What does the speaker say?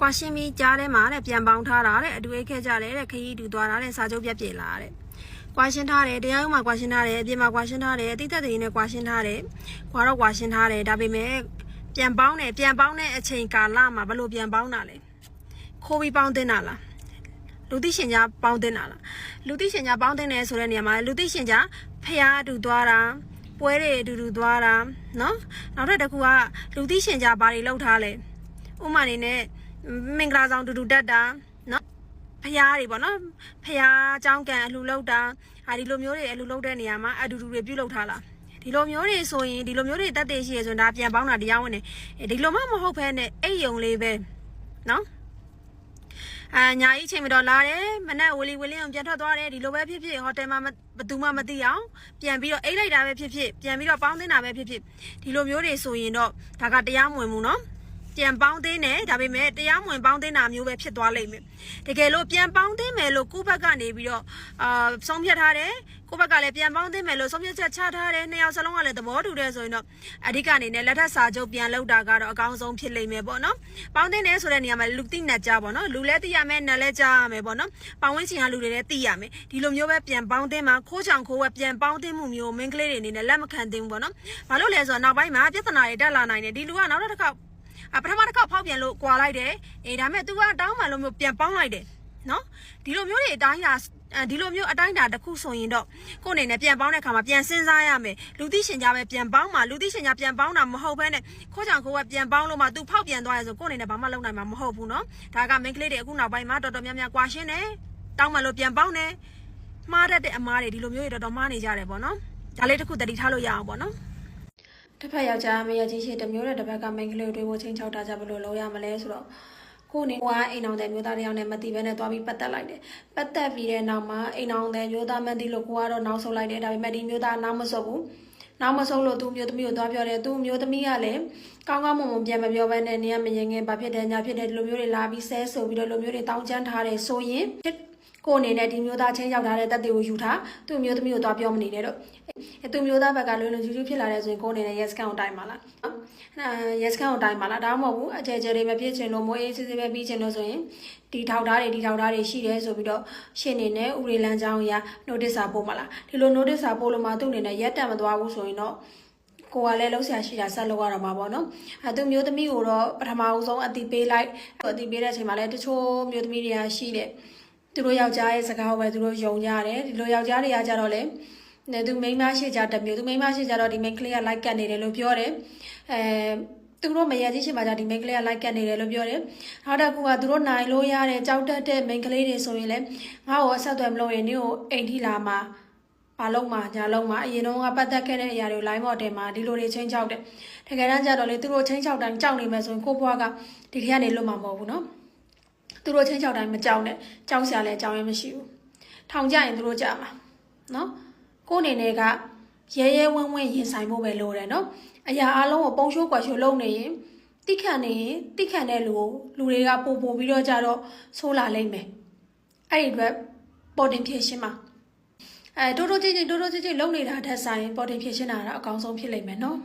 ကွာရှင်းပြီးကြားထဲမှာတဲ့ပြန်ပေါင်းထားတာတဲ့အတူအိတ်ခဲ့ကြတယ်တဲ့ခရီးတူသွားတာတဲ့စာချုပ်ပြက်ပြေလာတဲ့ကွာရှင်းထားတယ်တရားရုံးမှာကွာရှင်းထားတယ်အပြင်မှာကွာရှင်းထားတယ်အသိသက်တွေနဲ့ကွာရှင်းထားတယ်ကွာတော့ကွာရှင်းထားတယ်ဒါပေမဲ့ပြန်ပေါင်းတယ်ပြန်ပေါင်းတဲ့အချိန်ကာလမှာဘလို့ပြန်ပေါင်းတာလဲခိုးပြီးပေါင်းတင်တာလားလူသိရှင်ကြားပေါင်းတင်တာလားလူသိရှင်ကြားပေါင်းတင်တယ်ဆိုတဲ့နေရာမှာလူသိရှင်ကြားဖျားအတူသွားတာပွဲတွေအတူတူသွားတာနော်နောက်ထပ်တစ်ခုကလူသိရှင်ကြားဘာတွေလောက်ထားလဲဥမာအနေနဲ့ မင်္ဂလာဆောင်တူတူတက်တာနော်ဖျားတွေပေါ့နော်ဖျားအကြောင်းကံအလှလောက်တာဟာဒီလိုမျိုးတွေအလှလောက်တဲ့နေရာမှာအတူတူတွေပြုတ်လောက်ထားလားဒီလိုမျိုးတွေဆိုရင်ဒီလိုမျိုးတွေတက်တဲ့ရှိရဆိုရင်ဒါပြန်ပေါင်းတာတရားဝင်နေဒီလိုမှမဟုတ်ဘဲနဲ့အိတ်ယုံလေးပဲနော်အာညာကြီးချိန်မတော်လာတယ်မနဲ့ဝီလီဝီလီအောင်ပြန်ထွက်သွားတယ်ဒီလိုပဲဖြစ်ဖြစ်ဟိုတယ်မှာဘယ်သူမှမသိအောင်ပြန်ပြီးတော့အိတ်လိုက်တာပဲဖြစ်ဖြစ်ပြန်ပြီးတော့ပေါင်းတင်တာပဲဖြစ်ဖြစ်ဒီလိုမျိုးတွေဆိုရင်တော့ဒါကတရားမဝင်ဘူးနော် ပြန်ပေါင်းသိမ်းတယ်ဒါပေမဲ့တရားမဝင်ပေါင်းသိမ်းတာမျိုးပဲဖြစ်သွားလိမ့်မယ်တကယ်လို့ပြန်ပေါင်းသိမ်းမယ်လို့ကိုယ့်ဘက်ကနေပြီးတော့အာဆုံးဖြတ်ထားတယ်ကိုယ့်ဘက်ကလည်းပြန်ပေါင်းသိမ်းမယ်လို့ဆုံးဖြတ်ချက်ချထားတယ်နှစ်ယောက်စလုံးကလည်းသဘောတူတယ်ဆိုရင်တော့အဓိကနေနဲ့လက်ထပ်စာချုပ်ပြန်လုပ်တာကတော့အကောင်းဆုံးဖြစ်လိမ့်မယ်ပေါ့နော်ပေါင်းသိမ်းတယ်ဆိုတဲ့နေရာမှာလူသိနဲ့ကြပေါ့နော်လူလည်းသိရမယ်နားလည်းကြားရမယ်ပေါ့နော်ပေါင်းဝင်းချင်ကလူတွေလည်းသိရမယ်ဒီလိုမျိုးပဲပြန်ပေါင်းသိမ်းမှာခိုးချောင်ခိုးဝက်ပြန်ပေါင်းသိမ်းမှုမျိုးမင်းကလေးတွေအနေနဲ့လက်မခံသင့်ဘူးပေါ့နော်ဘာလို့လဲဆိုတော့နောက်ပိုင်းမှာပြဿနာတွေတက်လာနိုင်တယ်ဒီလူကနောက်တစ်ခါ အပထမတစ်ခေါက်ဖောက်ပြန်လို့ကွာလိုက်တယ်အေးဒါမဲ့ तू ကတောင်းမှလို့မျိုးပြန်ပေါင်းလိုက်တယ်နော်ဒီလိုမျိုးတွေအတိုင်းတာဒီလိုမျိုးအတိုင်းတာတစ်ခုဆိုရင်တော့ကိုယ့်အနေနဲ့ပြန်ပေါင်းတဲ့ခါမှာပြန်စဉ်းစားရမယ်လူသိရှင်ကြားပဲပြန်ပေါင်းမှာလူသိရှင်ကြားပြန်ပေါင်းတာမဟုတ်ဘဲနဲ့ခိုးချောင်ခိုးကပြန်ပေါင်းလို့မှ तू ဖောက်ပြန်သွားရဆိုကိုယ့်အနေနဲ့ဘာမှလုပ်နိုင်မှာမဟုတ်ဘူးနော်ဒါက main ကလေးတွေအခုနောက်ပိုင်းမှာတော်တော်များများကွာရှင်းတယ်တောင်းမှလို့ပြန်ပေါင်းတယ်မှားတတ်တဲ့အမားတွေဒီလိုမျိုးတွေတော်တော်မှားနေကြတယ်ပေါ့နော်ဒါလေးတစ်ခုတတိထားလို့ရအောင်ပေါ့နော် တစ်ဖက်ယောက်ျားမရကြီးရှိတစ်မျိုးနဲ့တစ်ဖက်ကမိန်းကလေးတွေဝချင်းချောက်တာကြဘယ်လိုလုပ်ရမလဲဆိုတော့ကိုနေကွာအိမ်အောင်တဲ့မျိုးသားတစ်ယောက်နဲ့မတိဘဲနဲ့သွားပြီးပတ်သက်လိုက်တယ်ပတ်သက်ပြီးတဲ့နောက်မှာအိမ်အောင်တဲ့မျိုးသားမသိလို့ကိုကတော့နောက်ဆုတ်လိုက်တယ်ဒါပေမဲ့ဒီမျိုးသားနောက်မဆုတ်ဘူးနောက်မဆုံးလို့သူ့မျိုးသမီးကိုသွားပြောတယ်သူ့မျိုးသမီးကလည်းကောင်းကောင်းမွန်မွန်ပြန်မပြောဘဲနဲ့နေရမရင်ငင်ဘာဖြစ်တယ်ညာဖြစ်တယ်ဒီလိုမျိုးတွေလာပြီးဆဲဆိုပြီးတော့လိုမျိုးတွေတောင်းချမ်းထားတယ်ဆိုရင် ကိုအနေနဲ့ဒီမျိုးသားချင်းရောက်ထားတဲ့တက်တွေကိုယူထားသူ့မျိုးသမီးကိုသွားပြောမနေနဲ့တော့အဲသူ့မျိုးသားဘက်ကလွယ်လွယ်ကျူးကျူးဖြစ်လာတဲ့ဆိုရင်ကိုအနေနဲ့ yes ကန်ကိုတိုင်ပါလားနော်အဲ yes ကန်ကိုတိုင်ပါလားဒါမှမဟုတ်ဘူးအကျယ်ကျယ်တွေမဖြစ်ချင်လို့မိုးအေးစစ်စစ်ပဲပြီးချင်လို့ဆိုရင်ဒီထောက်ထားတွေဒီထောက်ထားတွေရှိတယ်ဆိုပြီးတော့ရှင်းနေနဲ့ဥရေလန်းချောင်းရ notice စာပို့မလားဒီလို notice စာပို့လို့မှသူ့အနေနဲ့ရက်တက်မသွားဘူးဆိုရင်တော့ကိုကလည်းလှုပ်ရှားရှိတာဆက်လုပ်ရတော့မှာပေါ့နော်အဲသူမျိုးသမီးကိုတော့ပထမဦးဆုံးအတိပေးလိုက်အတိပေးတဲ့အချိန်မှာလည်းတချို့မျိုးသမီးတွေကရှိတယ် သူတို့ယောက်ျားရဲ့စကားကိုပဲသူတို့ယုံကြတယ်ဒီလိုယောက်ျားတွေကကြတော့လေနေသူမိန်းမရှိကြတစ်မျိုးသူမိန်းမရှိကြတော့ဒီ main ကလေးက like ကတ်နေတယ်လို့ပြောတယ်အဲသူတို့မရကြီးရှိမှじゃဒီ main ကလေးက like ကတ်နေတယ်လို့ပြောတယ်နောက်တစ်ခုကသူတို့နိုင်လို့ရတဲ့ကြောက်တတ်တဲ့ main ကလေးတွေဆိုရင်လည်းငါ့ကိုအဆက်အသွယ်မလုပ်ရင်နင့်ကိုအိမ်ထိလာမှာဘာလုံးမှာညာလုံးမှာအရင်တော့ကပတ်သက်ခဲ့တဲ့အရာတွေကို line model မှာဒီလိုတွေချင်းချောက်တယ်တကယ်တမ်းကျတော့လေသူတို့ချင်းချောက်တိုင်းကြောက်နေမယ်ဆိုရင်ကိုဘွားကဒီထက်ကနေလွတ်မှာမဟုတ်ဘူးနော် သူတို့ချင်းချောက်တိုင်းမကြောက်နဲ့ကြောက်စရာလည်းအကြောင်းရင်းမရှိဘူးထောင်ကြရင်သူတို့ကြမှာနော်ကိုအနေနဲ့ကရဲရဲဝင်းဝင်းရင်ဆိုင်ဖို့ပဲလိုတယ်နော်အရာအလုံးကိုပုံရှိုးကွက်ရှိုးလုံးနေရင်တိခတ်နေရင်တိခတ်တဲ့လူကိုလူတွေကပို့ပို့ပြီးတော့ကြတော့ဆိုးလာလိမ့်မယ်အဲ့ဒီအတွက်ပေါ်တင်ဖြစ်ရှင်းပါအဲတိုးတိုးကြည့်ကြည့်တိုးတိုးကြည့်ကြည့်လုံနေတာထက်ဆိုင်ပေါ်တင်ဖြစ်ရှင်းတာတော့အကောင်းဆုံးဖြစ်လိမ့်မယ်နော်